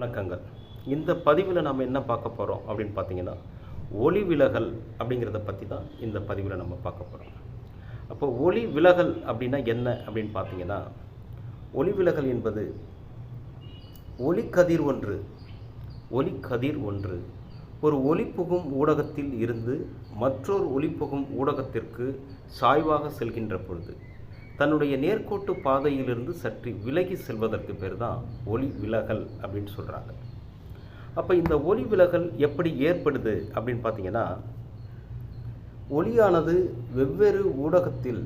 வணக்கங்கள். இந்த பதிவில் நம்ம என்ன பார்க்க போகிறோம் அப்படின்னு பார்த்தீங்கன்னா ஒளி விலகல் அப்படிங்கிறத பற்றி தான் இந்த பதிவில் நம்ம பார்க்க போகிறோம் அப்போ ஒளி விலகல் அப்படின்னா என்ன அப்படின்னு பார்த்தீங்கன்னா ஒளி விலகல் என்பது ஒளிக்கதிர் ஒன்று ஒளிக்கதிர் ஒன்று. ஒரு ஒளி புகும் ஊடகத்தில் இருந்து மற்றொரு ஒளிப்புகும் ஊடகத்திற்கு சாய்வாக செல்கின்ற பொழுது தன்னுடைய நேர்கோட்டு பாதையிலிருந்து சற்று விலகி செல்வதற்கு பேர் தான் ஒளி விலகல் அப்படின்னு சொல்கிறாங்க அப்போ இந்த ஒளி விலகல் எப்படி ஏற்படுது அப்படின்னு பார்த்தீங்கன்னா ஒளியானது வெவ்வேறு ஊடகத்தில்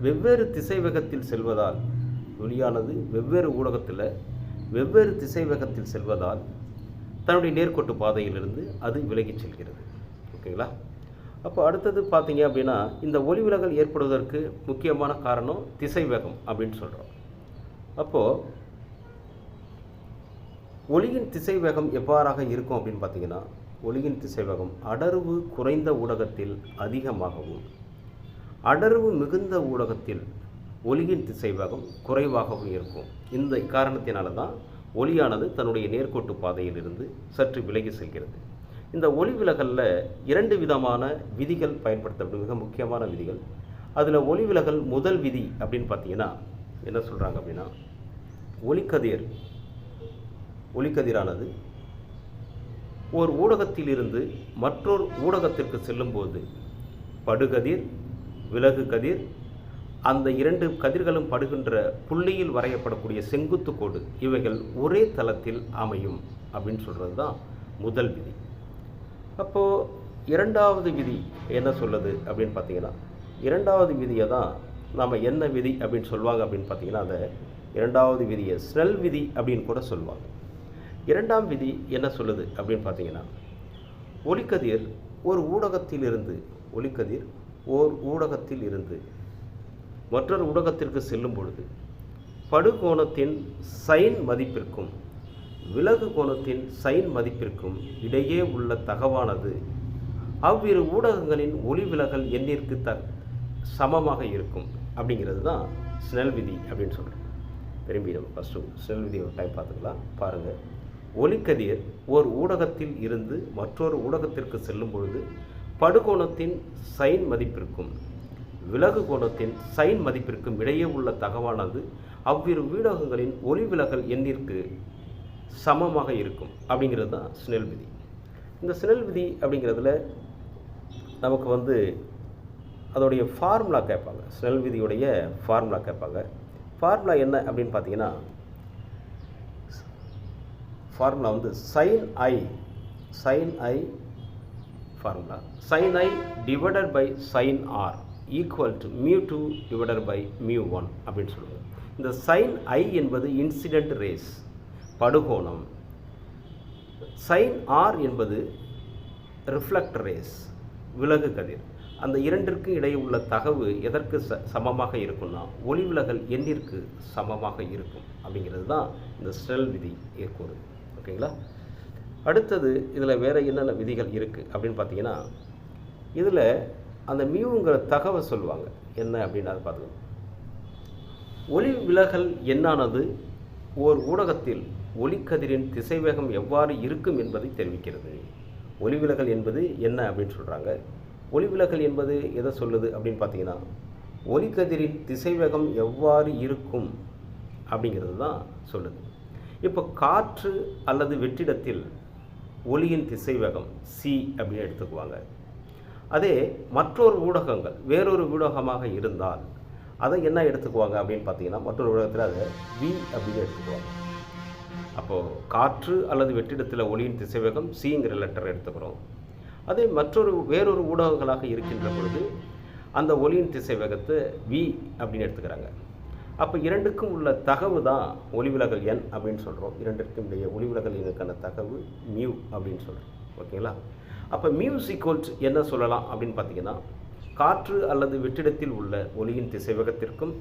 வெவ்வேறு திசைவேகத்தில் செல்வதால் ஒளியானது வெவ்வேறு ஊடகத்தில் வெவ்வேறு திசைவேகத்தில் செல்வதால் தன்னுடைய நேர்கோட்டு பாதையிலிருந்து அது விலகிச் செல்கிறது. ஓகேங்களா? அப்போ அடுத்தது பார்த்தீங்க அப்படின்னா இந்த ஒளி விலகல் ஏற்படுவதற்கு முக்கியமான காரணம் திசைவேகம் அப்படின்னு சொல்கிறோம் அப்போது ஒளியின் திசைவேகம் எவ்வாறாக இருக்கும் அப்படின்னு பார்த்தீங்கன்னா ஒளியின் திசைவேகம் அடர்வு குறைந்த ஊடகத்தில் அதிகமாகவும் அடர்வு மிகுந்த ஊடகத்தில் ஒளியின் திசைவேகம் குறைவாகவும் இருக்கும். இந்த காரணத்தினால தான் ஒளியானது தன்னுடைய நேர்கோட்டு பாதையிலிருந்து சற்று விலகி செல்கிறது. இந்த ஒளி விலகலில் இரண்டு விதமான விதிகள் பயன்படுத்தப்படும் மிக முக்கியமான விதிகள். அதில் ஒளி விலகல் முதல் விதி அப்படின்னு பார்த்தீங்கன்னா என்ன சொல்கிறாங்க அப்படின்னா ஒளிக்கதிர். ஒளிக்கதிரானது ஓர் ஊடகத்திலிருந்து மற்றொரு ஊடகத்திற்கு செல்லும்போது படுகதிர் விலகு கதிர் அந்த இரண்டு கதிர்களும் படுகின்ற புள்ளியில் வரையப்படக்கூடிய செங்குத்து கோடு இவைகள் ஒரே தளத்தில் அமையும் அப்படின்னு சொல்கிறது தான் முதல் விதி. அப்போது இரண்டாவது விதி என்ன சொல்லுது அப்படின்னு பார்த்தீங்கன்னா இரண்டாவது விதியை தான் நாம் என்ன விதி அப்படின்னு சொல்லுவாங்க அப்படின்னு பார்த்தீங்கன்னா அதை இரண்டாவது விதியை ஸ்னெல் விதி அப்படின்னு கூட சொல்லுவாங்க. இரண்டாம் விதி என்ன சொல்லுது அப்படின்னு பார்த்தீங்கன்னா ஒளிக்கதிர் ஒரு ஊடகத்திலிருந்து ஒளிக்கதிர் ஓர் ஊடகத்தில் இருந்து மற்றொரு ஊடகத்திற்கு செல்லும் பொழுது படுகோணத்தின் சைன் மதிப்பிற்கும் விலகு கோணத்தின் சைன் மதிப்பிற்கும் இடையே உள்ள தகவானது. அவ்விரு ஊடகங்களின் ஒளி விலகல் எண்ணிற்கு த சமமாக இருக்கும். அப்படிங்கிறது தான் ஸ்னெல் விதி அப்படின்னு சொல்கிறோம் திரும்பி நம்ம ஃபஸ்ட்டு ஸ்னெல் விதி ஒரு டைம் பார்த்துக்கலாம். பாருங்கள் ஒளிக்கதிர் ஓர் ஊடகத்தில் இருந்து மற்றொரு ஊடகத்திற்கு செல்லும் பொழுது படுகோணத்தின் சைன் மதிப்பிற்கும் விலகு கோணத்தின் சைன் மதிப்பிற்கும் இடையே உள்ள தகவானது அவ்விரு ஊடகங்களின் ஒளி விலகல் எண்ணிற்கு சமமாக இருக்கும் அப்படிங்கிறது தான் ஸ்னெல் விதி. இந்த ஸ்னெல் விதி அப்படிங்கிறதுல நமக்கு வந்து அதோடைய ஃபார்முலா கேட்பாங்க. ஸ்னெல் விதியுடைய ஃபார்முலா கேட்பாங்க. ஃபார்முலா என்ன அப்படின்னு பார்த்தீங்கன்னா ஃபார்முலா வந்து sine I sine I formula sine I divided by sine R equal to mu two divided by mu one அப்படின்னு சொல்லுவாங்க இந்த சைன் ஐ என்பது இன்சிடென்ட் ரேஸ் படுகோணம். சைன் ஆர் என்பது ரிஃப்ளெக்ட் ரேஸ் விலகு கதிர். அந்த இரண்டிற்கு இடையே உள்ள தகவு எதற்கு ச சமமாக இருக்கும்னா ஒளி விலகல் எண்ணிற்கு சமமாக இருக்கும். அப்படிங்கிறது தான் இந்த ஸ்டெல் விதி கூறுது ஓகேங்களா? அடுத்தது இதில் வேறு என்னென்ன விதிகள் இருக்குது அப்படின்னு பார்த்தீங்கன்னா இதில் அந்த மியூங்கிற தகவல் சொல்லுவாங்க. என்ன அப்படின்னு அதை பார்த்துக்கணும் ஒளி விலகல் எண்ணானது ஓர் ஊடகத்தில் ஒளிக்கதிரின் திசைவேகம் எவ்வாறு இருக்கும் என்பதை தெரிவிக்கிறது. ஒளிவிலகல் என்பது என்ன அப்படின்னு சொல்கிறாங்க ஒளிவிலகல் என்பது எதை சொல்லுது அப்படின்னு பார்த்தீங்கன்னா ஒளிக்கதிரின் திசைவேகம் எவ்வாறு இருக்கும் அப்படிங்கிறது தான் சொல்லுது. இப்போ காற்று அல்லது வெற்றிடத்தில் ஒளியின் திசைவேகம் சி அப்படின்னு எடுத்துக்குவாங்க. அதே மற்றொரு ஊடகங்கள் வேறொரு ஊடகமாக இருந்தால் அதை என்ன எடுத்துக்குவாங்க அப்படின்னு பார்த்தீங்கன்னா மற்றொரு ஊடகத்தில் அதை வி அப்படின்னு எடுத்துக்குவாங்க. அப்போது காற்று அல்லது வெற்றிடத்தில் ஒளியின் திசைவேகம் சிங்கிற லெட்டர் எடுத்துக்கிறோம். அதே மற்றொரு வேறொரு ஊடகங்களாக இருக்கின்ற பொழுது அந்த ஒளியின் திசைவேகத்தை வி அப்படின்னு எடுத்துக்கிறாங்க. அப்போ இரண்டுக்கும் உள்ள தகவு தான் ஒளிவிலகல் எண் அப்படின்னு சொல்கிறோம் இரண்டிற்கும் இடையே ஒளிவிலகல் எண்ணுக்கான தகவு மியூ அப்படின்னு சொல்கிறோம் ஓகேங்களா? அப்போ மியூசிக்கோல்ட் என்ன சொல்லலாம் அப்படின்னு பார்த்தீங்கன்னா காற்று அல்லது வெற்றிடத்தில் உள்ள ஒளியின் திசைவேகத்திற்கும்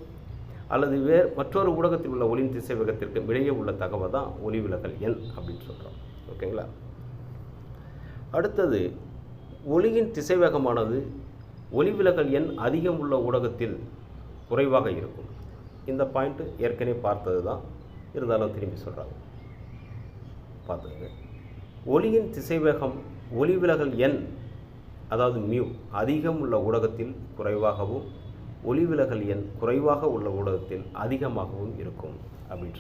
அல்லது வேறு மற்றொரு ஊடகத்தில் உள்ள ஒளியின் திசைவேகத்திற்கும் இடையே உள்ள தகவல் தான் ஒளி விலகல் எண் அப்படின்னு சொல்கிறோம் ஓகேங்களா? அடுத்தது ஒளியின் திசைவேகமானது ஒளி விலகல் எண் அதிகம் உள்ள ஊடகத்தில் குறைவாக இருக்கும். இந்த பாயிண்ட்டு ஏற்கனவே பார்த்தது தான். இருந்தாலும் திரும்பி சொல்கிறாங்க பார்த்துங்க ஒளியின் திசைவேகம் ஒளிவிலகல் எண் அதாவது மியூ அதிகம் உள்ள ஊடகத்தில் குறைவாகவும் ஒளிவிலகல் எண் குறைவாக உள்ள ஊடகத்தில் அதிகமாகவும் இருக்கும் அப்படின்னு